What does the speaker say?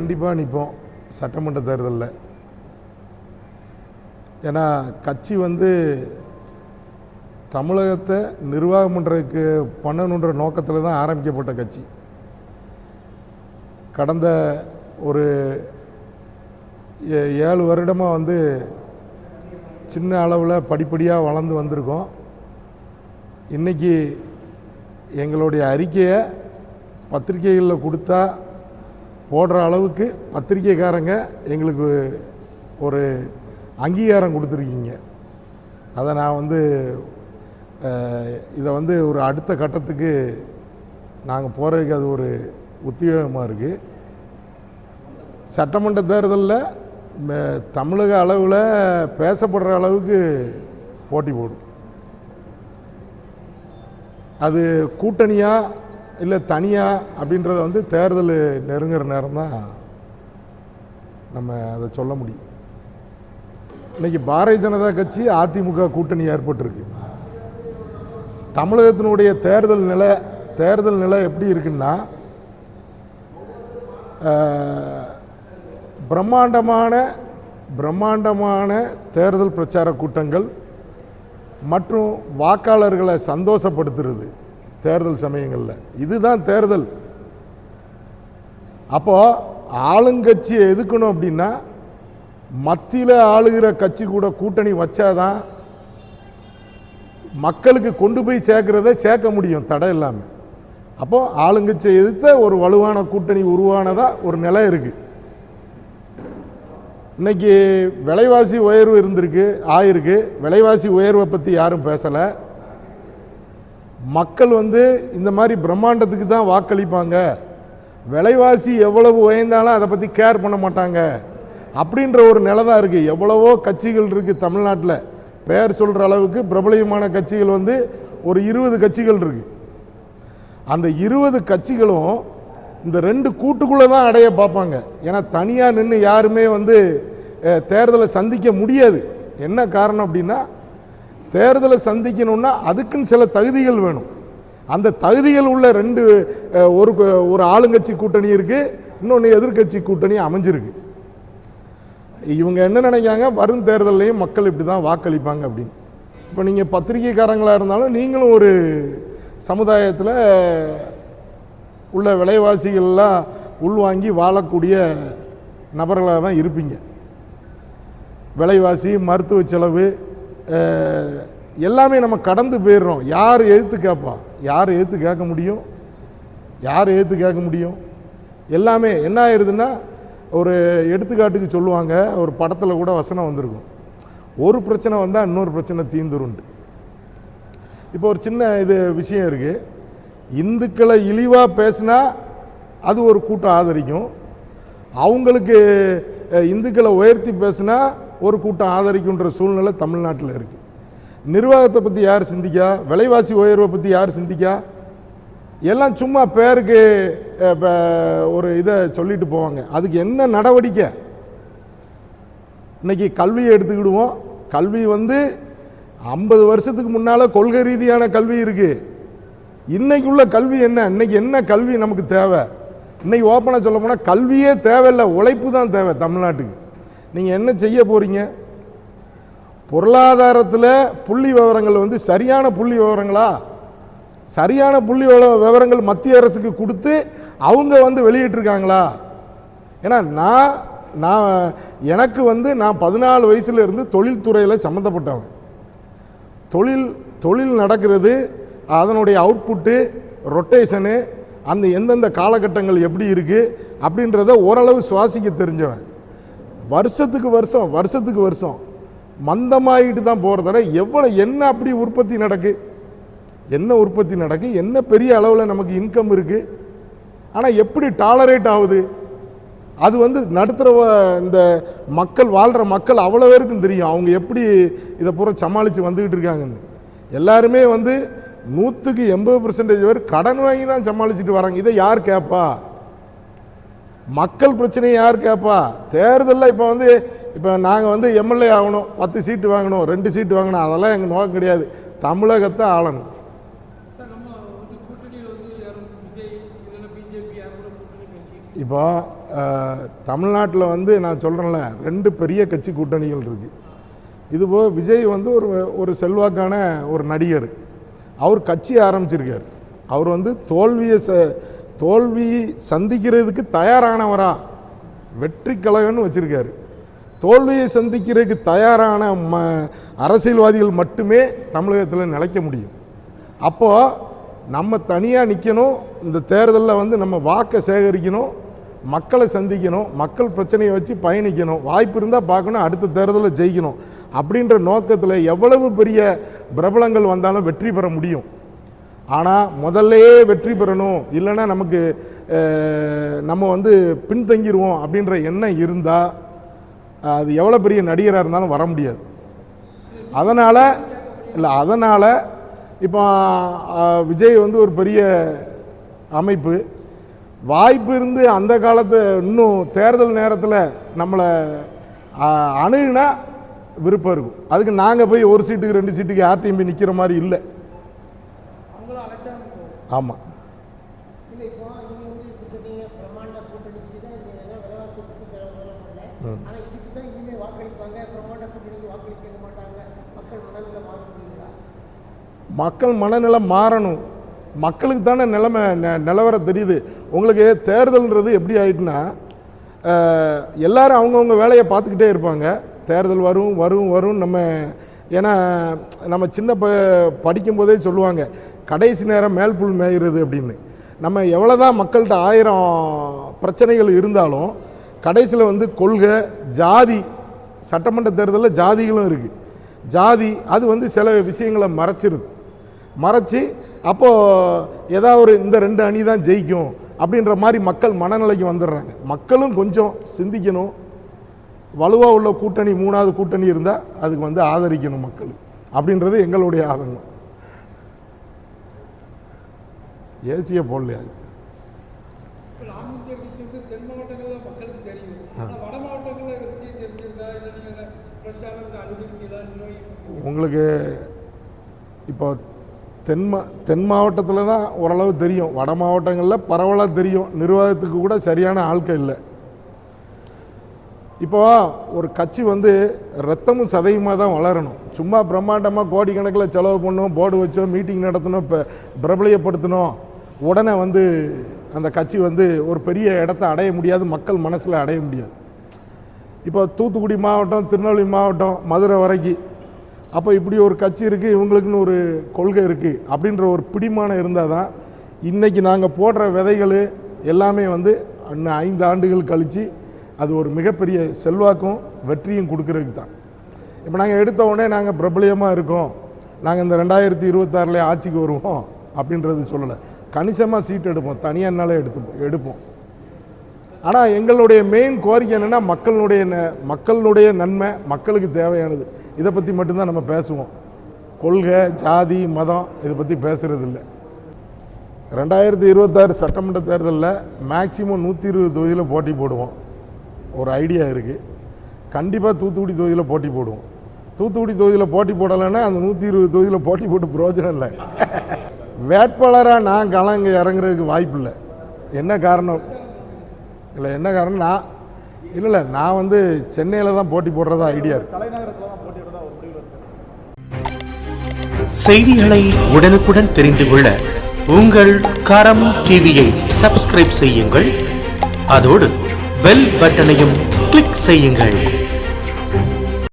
கண்டிப்பாக நிற்போம் சட்டமன்ற தேர்தலில். ஏன்னா கட்சி வந்து தமிழகத்தை நிர்வாகம் பண்ணுறதுக்கு பண்ணணுன்ற நோக்கத்தில் தான் ஆரம்பிக்கப்பட்ட கட்சி. கடந்த ஒரு ஏ- ஏழு வருடமாக வந்து சின்ன அளவில் படிப்படியாக வளர்ந்து வந்திருக்கோம். இன்றைக்கி எங்களுடைய அறிக்கையை பத்திரிகைகளில் கொடுத்தா போடுற அளவுக்கு பத்திரிக்கைக்காரங்க எங்களுக்கு ஒரு அங்கீகாரம் கொடுத்துருக்கீங்க. அதை நான் வந்து இதை வந்து ஒரு அடுத்த கட்டத்துக்கு நாங்கள் போகிறதுக்கு அது ஒரு உத்தியோகமாக இருக்குது சட்டமன்ற தேர்தலில் தமிழக அளவில் பேசப்படுற அளவுக்கு போட்டி போடும். அது கூட்டணியாக இல்லை தனியாக அப்படின்றத வந்து தேர்தல் நெருங்குற நேரம் தான் நம்ம அதை சொல்ல முடியும் இன்றைக்கி பாரதிய ஜனதா கட்சி அதிமுக கூட்டணி ஏற்பட்டிருக்கு. தமிழகத்தினுடைய தேர்தல் நிலை தேர்தல் நிலை எப்படி இருக்குன்னா பிரம்மாண்டமான பிரம்மாண்டமான தேர்தல் பிரச்சார கூட்டங்கள் மற்றும் வாக்காளர்களை சந்தோஷப்படுத்துறது. தேர்தல் சமயங்களில். இதுதான் தேர்தல். அப்போது ஆளுங்கட்சியை எதுக்கணும் அப்படின்னா மத்தியில் ஆளுகிற கட்சி கூட கூட்டணி வச்சாதான் மக்களுக்கு கொண்டு போய் சேர்க்கிறத சேர்க்க முடியும் தடை இல்லாமல் அப்போது ஆளுங்கட்சியை எதிர்த்த ஒரு வலுவான கூட்டணி உருவானதாக ஒரு நிலை இருக்குது இன்னைக்கு விலைவாசி உயர்வு இருந்திருக்கு ஆயிருக்கு. விலைவாசி உயர்வை பற்றி யாரும் பேசலை. மக்கள் வந்து இந்த மாதிரி பிரம்மாண்டத்துக்கு தான் வாக்களிப்பாங்க. விலைவாசி எவ்வளவு உயர்ந்தாலும் அதை பற்றி கேர் பண்ண மாட்டாங்க. அப்படின்ற ஒரு நிலை தான் இருக்குது எவ்வளவோ கட்சிகள் இருக்குது தமிழ்நாட்டில். பெயர் சொல்கிற அளவுக்கு பிரபலியமான கட்சிகள் வந்து ஒரு இருபது கட்சிகள் இருக்குது அந்த இருபது கட்சிகளும் இந்த ரெண்டு கூட்டுக்குள்ளே தான் அடைய பார்ப்பாங்க. ஏன்னா தனியாக நின்று யாருமே வந்து தேர்தலை சந்திக்க முடியாது. என்ன காரணம் அப்படின்னா தேர்தலை சந்திக்கணும்னா அதுக்குன்னு சில தகுதிகள் வேணும். அந்த தகுதிகள் உள்ள ரெண்டு ஒரு ஒரு ஆளுங்கட்சி கூட்டணி இருக்குது இன்னொன்று எதிர்க்கட்சி கூட்டணி அமைஞ்சிருக்கு. இவங்க என்ன நினைக்காங்க வரும் தேர்தல்லையும் மக்கள் இப்படி தான் வாக்களிப்பாங்க அப்படின்னு. இப்போ நீங்கள் பத்திரிகைக்காரங்களாக இருந்தாலும் நீங்களும் ஒரு சமுதாயத்தில் உள்ள விலைவாசிகள்லாம் உள்வாங்கி வாழக்கூடிய நபர்களாக தான் இருப்பீங்க. விலைவாசி மருத்துவ செலவு எல்லாமே நம்ம கடந்து போயிடுறோம். யார் எழுத்து கேட்பா? யார் எழுத்து கேட்க முடியும்? யார் எழுத்து கேட்க முடியும்? எல்லாமே என்ன ஆயிடுதுன்னா ஒரு எடுத்துக்காட்டுக்கு சொல்லுவாங்க ஒரு படத்தில் கூட வசனம் வந்திருக்கும். ஒரு பிரச்சனை வந்தால் இன்னொரு பிரச்சனை தீந்துருண்டு இப்போ ஒரு சின்ன இது விஷயம் இருக்குது இந்துக்களை இழிவாக பேசினா அது ஒரு கூட்டம் ஆதரிக்கும். அவங்களுக்கு இந்துக்களை உயர்த்தி பேசினா ஒரு கூட்டம் ஆதரிக்குன்ற சூழ்நிலை தமிழ்நாட்டில் இருக்குது நிர்வாகத்தை பற்றி யார் சிந்திக்கா? விலைவாசி உயர்வை பற்றி யார் சிந்திக்கா? எல்லாம் சும்மா பேருக்கு ஒரு இதை சொல்லிட்டு போவாங்க. அதுக்கு என்ன நடவடிக்கை? இன்னைக்கு கல்வியை எடுத்துக்கிடுவோம். கல்வி வந்து ஐம்பது வருஷத்துக்கு முன்னால் கொள்கை ரீதியான கல்வி இருக்குது இன்றைக்குள்ள கல்வி என்ன? இன்னைக்கு என்ன கல்வி நமக்கு தேவை? இன்றைக்கி ஓப்பனாக சொல்ல போனால் கல்வியே தேவையில்லை உழைப்பு தான் தேவை தமிழ்நாட்டுக்கு. நீங்கள் என்ன செய்ய போகிறீங்க பொருளாதாரத்தில் புள்ளி விவரங்கள் வந்து சரியான புள்ளி விவரங்களா? சரியான புள்ளி விவரங்கள் மத்திய அரசுக்கு கொடுத்து அவங்க வந்து வெளியிட்டிருக்காங்களா? ஏன்னா நான் நான் எனக்கு வந்து நான் பதினாலு வயசுல இருந்து தொழில்துறையில் சம்மந்தப்பட்டவன் தொழில் தொழில் நடக்கிறது அதனுடைய அவுட்புட்டு ரொட்டேஷனு அந்த எந்தெந்த காலகட்டங்கள் எப்படி இருக்குது அப்படின்றத ஓரளவு சுவாசிக்க தெரிஞ்சவன். வருஷத்துக்கு வருஷம் வருஷத்துக்கு வருஷம். மந்தமாகிட்டு தான் போகிறத எவ்வளோ என்ன அப்படி உற்பத்தி நடக்கு? என்ன உற்பத்தி நடக்கு? என்ன பெரிய அளவில் நமக்கு இன்கம் இருக்குது ஆனால் எப்படி டாலரேட் ஆகுது? அது வந்து நடுத்தர வ- இந்த மக்கள் வாழ்கிற மக்கள் அவ்வளோ பேருக்கும் தெரியும். அவங்க எப்படி இதை பூரா சமாளித்து வந்துக்கிட்டு இருக்காங்கன்னு. எல்லாருமே வந்து நூற்றுக்கு எண்பது பர்சன்டேஜ் பேர் கடன் வாங்கி தான் சமாளிச்சுட்டு வராங்க. இதை யார் கேட்பா மக்கள் பிரச்சனையை யார் கேட்பா தேர்தலில் இப்போ வந்து இப்போ நாங்கள் வந்து எம்எல்ஏ ஆகணும் பத்து சீட்டு வாங்கணும் ரெண்டு சீட்டு வாங்கணும் அதெல்லாம் எங்கள் நோக்கம் கிடையாது. தமிழகத்தை ஆளணும். இப்போ தமிழ்நாட்டில் வந்து நான் சொல்கிறேன்ல ரெண்டு பெரிய கட்சி கூட்டணிகள் இருக்குது இதுபோக விஜய் வந்து ஒரு ஒரு செல்வாக்கான ஒரு நடிகர். அவர் கட்சி ஆரம்பிச்சிருக்கார். அவர் வந்து தோல்வியை தோல்வி சந்திக்கிறதுக்கு தயாரானவரா? வெற்றி கழகம்னு வச்சுருக்காரு. தோல்வியை சந்திக்கிறதுக்கு தயாரான ம அரசியல்வாதிகள் மட்டுமே தமிழகத்தில் நிலைக்க முடியும். அப்போது நம்ம தனியாக நிற்கணும் இந்த தேர்தலில் வந்து நம்ம வாக்கை சேகரிக்கணும் மக்களை சந்திக்கணும் மக்கள் பிரச்சனையை வச்சு பயணிக்கணும் வாய்ப்பு இருந்தால் பார்க்கணும் அடுத்த தேர்தலில் ஜெயிக்கணும். அப்படின்ற நோக்கத்தில் எவ்வளவு பெரிய பிரபலங்கள் வந்தாலும் வெற்றி பெற முடியும். ஆனால் முதல்லையே வெற்றி பெறணும். இல்லைன்னா நமக்கு நம்ம வந்து பின்தங்கிடுவோம் அப்படின்ற எண்ணம் இருந்தால் அது எவ்வளோ பெரிய நடிகராக இருந்தாலும் வர முடியாது. அதனால் இல்லை அதனால் இப்போ விஜய் வந்து ஒரு பெரிய அமைப்பு. வாய்ப்பு இருந்து அந்த காலத்து இன்னும் தேர்தல் நேரத்தில் நம்மளை அணுகுனா விருப்பம் இருக்கும். அதுக்கு நாங்கள் போய் ஒரு சீட்டுக்கு ரெண்டு சீட்டுக்கு யார்ட்டையும் போய் நிற்கிற மாதிரி இல்லை. ஆமாம் மக்கள் மனநிலை மாறணும். மக்களுக்கு தானே நிலைமை நெ- நிலவரம் தெரியுது. உங்களுக்கு தேர்தல்ன்றது எப்படி ஆயிட்டுனா எல்லாரும் அவங்கவுங்க வேலையை பார்த்துக்கிட்டே இருப்பாங்க. தேர்தல் வரும் வரும் வரும். நம்ம ஏன்னா நம்ம சின்ன ப படிக்கும்போதே சொல்லுவாங்க கடைசி நேரம் மேல்புல் மேயிறது அப்படின்னு. நம்ம எவ்வளோ தான் மக்கள்கிட்ட ஆயிரம் பிரச்சனைகள் இருந்தாலும் கடைசியில் வந்து கொள்கை ஜாதி சட்டமன்ற தேர்தலில் ஜாதிகளும் இருக்குது ஜாதி அது வந்து சில விஷயங்களை மறைச்சிருது. மறைச்சி அப்போது ஏதாவது ஒரு இந்த ரெண்டு அணி தான் ஜெயிக்கும் அப்படின்ற மாதிரி மக்கள் மனநிலைக்கு வந்துடுறாங்க. மக்களும் கொஞ்சம் சிந்திக்கணும். வலுவாக உள்ள கூட்டணி மூணாவது கூட்டணி இருந்தால் அதுக்கு வந்து ஆதரிக்கணும் மக்கள். அப்படின்றது எங்களுடைய ஆதங்கம் ஏசிய போடலையா அது இப்போ நாம் இந்திய கட்சி வந்து தென் மாவட்டங்களில் மக்களுக்கு தெரியும் ஆனால் வட மாவட்டங்களில் இதை பற்றி தெரிஞ்சிருந்தா இல்லை நீங்கள் ஃப்ரெஷ்ஷாக இங்கே அனுபவிக்கிறதா இல்லை உங்களுக்கு இப்போ தென் மா தென் மாவட்டத்தில் தான் ஓரளவு தெரியும். வட மாவட்டங்களில் பரவலாக தெரியும். நிர்வாகத்துக்கு கூட சரியான ஆட்கள் இல்லை. இப்போ ஒரு கட்சி வந்து ரத்தமும் சதையுமாக தான் வளரணும். சும்மா பிரம்மாண்டமாக கோடிக்கணக்கில் செலவு பண்ணோம் போர்டு வச்சோம் மீட்டிங் நடத்தணும் இப்போ பிரபலியப்படுத்தணும். உடனே வந்து அந்த கட்சி வந்து ஒரு பெரிய இடத்த அடைய முடியாது மக்கள் மனசில் அடைய முடியாது. இப்போ தூத்துக்குடி மாவட்டம் திருநெல்வேலி மாவட்டம் மதுரை வரைக்கும் அப்போ இப்படி ஒரு கட்சி இருக்குது இவங்களுக்குன்னு ஒரு கொள்கை இருக்குது அப்படின்ற ஒரு பிடிமானம் இருந்தால் தான் இன்றைக்கி நாங்கள் போடுற விதைகள் எல்லாமே வந்து இன்னும் ஐந்து ஆண்டுகள் கழித்து அது ஒரு மிகப்பெரிய செல்வாக்கும் வெற்றியும் கொடுக்கறதுக்கு தான். இப்போ நாங்கள் எடுத்த உடனே நாங்கள் பிரபலியமாக இருக்கோம். நாங்கள் இந்த ரெண்டாயிரத்தி இருபத்தாறுல ஆட்சிக்கு வருவோம் அப்படின்றது சொல்லலை. கணிசமாக சீட் எடுப்போம். தனியானாலே எடுத்து எடுப்போம். ஆனால் எங்களுடைய மெயின் கோரிக்கை என்னென்னா மக்களுடைய ந- மக்களுடைய நன்மை மக்களுக்கு தேவையானது. இதை பற்றி மட்டும்தான் நம்ம பேசுவோம். கொள்கை ஜாதி மதம் இதை பற்றி பேசுகிறது இல்லை ரெண்டாயிரத்தி இருபத்தாறு சட்டமன்ற தேர்தலில் மேக்சிமம் நூற்றி இருபது தொகுதியில் போட்டி போடுவோம். ஒரு ஐடியா இருக்குது கண்டிப்பாக தூத்துக்குடி தொகுதியில் போட்டி போடுவோம். தூத்துக்குடி தொகுதியில் போட்டி போடலைன்னா அந்த நூற்றி இருபது தொகுதியில் போட்டி போட்டு பிரயோஜனம் இல்லை. வேட்பாளராக நான் களங்க இறங்குறதுக்கு வாய்ப்பு இல்லை. என்ன காரணம்? இல்லை என்ன காரணம்? நான் இல்லை இல்லை நான் வந்து சென்னையில் தான் போட்டி போடுறதா ஐடியா செய்திகளை உடனுக்குடன் தெரிந்து கொள்ள உங்கள் கரம் டிவியை சப்ஸ்கிரைப் செய்யுங்கள். அதோடு பெல் பட்டனையும் கிளிக் செய்யுங்கள்.